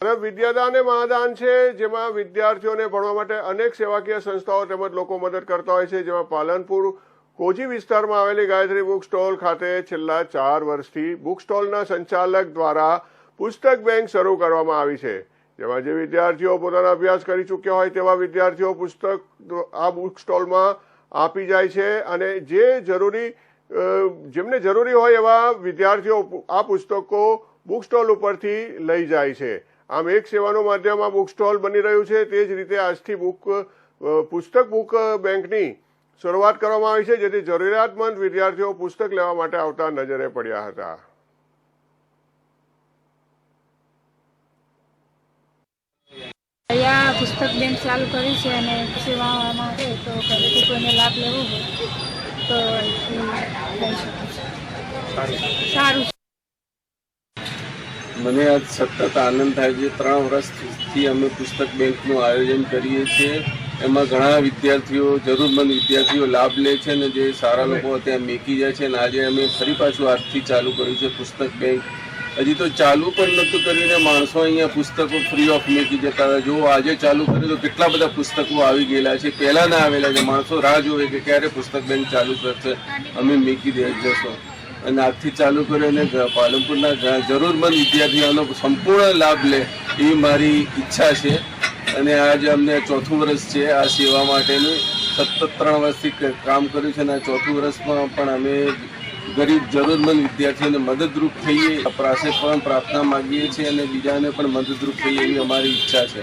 અને વિદ્યાદાન એ મહાદાન છે, જેમાં વિદ્યાર્થીઓને ભણવા માટે અનેક સેવાકીય સંસ્થાઓ તેમજ લોકો મદદ કરતા હોય છે. જેમાં પાલનપુર, કોજી વિસ્તારમાં આવેલી ગાયત્રી બુક સ્ટોલ ખાતે છેલ્લા ચાર વર્ષથી બુક સ્ટોલના સંચાલક દ્વારા પુસ્તક બેંક શરૂ કરવામાં આવી છે. જેમાં જે વિદ્યાર્થીઓ પોતાનો અભ્યાસ કરી ચૂક્યા હોય તેવા વિદ્યાર્થીઓ પુસ્તક આ બુક સ્ટોલમાં આપી જાય છે અને જે જરૂરી જેમને જરૂરી હોય એવા વિદ્યાર્થીઓ આ પુસ્તકો બુક સ્ટોલ ઉપરથી લઈ જાય છે. આમ એક સેવાનું માધ્યમ આ બુક સ્ટોલ બની રહ્યું છે. તે જ રીતે આજથી બુક પુસ્તક બુક બેંકની શરૂઆત કરવામાં આવી છે જેથી જરૂરિયાતમંદ વિદ્યાર્થીઓ પુસ્તક લેવા માટે આવતા નજરે પડ્યા હતા. અહીંયા પુસ્તક બેંક ચાલુ કરી છે અને સેવામાં હોય તો ઘરેથી કોઈને લાભ લેવો હોય તો સારું. છે. મને આજ સતત આનંદ થાય છે. ત્રણ વર્ષથી અમે પુસ્તક બેંકનું આયોજન કરીએ છીએ. એમાં ઘણા વિદ્યાર્થીઓ જરૂરમંદ વિદ્યાર્થીઓ લાભ લે છે અને જે સારા લોકો ત્યાં મેકી જાય છે અને આજે અમે ફરી પાછું આજથી ચાલુ કર્યું છે પુસ્તક બેંક. હજી તો ચાલુ પણ નહોતું કરીને માણસો અહીંયા પુસ્તકો ફ્રી ઓફ મેકી જતા હતા. જો આજે ચાલુ કર્યું તો કેટલા બધા પુસ્તકો આવી ગયેલા છે. પહેલાં ના આવેલા છે. માણસો રાહ જોવે કે ક્યારે પુસ્તક બેંક ચાલુ કરશે. અમે મેકી દે જશો. અને આજથી ચાલુ કરીને પાલનપુરના જરૂરમંદ વિદ્યાર્થીઓનો સંપૂર્ણ લાભ લે એ મારી ઈચ્છા છે. અને આજે અમને ચોથું વર્ષ છે આ સેવા માટેનું. સતત ત્રણ વર્ષથી કામ કર્યું છે અને આ ચોથું વર્ષમાં પણ અમે ગરીબ જરૂરમંદ વિદ્યાર્થીઓને મદદરૂપ થઈએ પાસે પણ પ્રાર્થના માગીએ છીએ અને બીજાને પણ મદદરૂપ થઈએ એવી અમારી ઈચ્છા છે.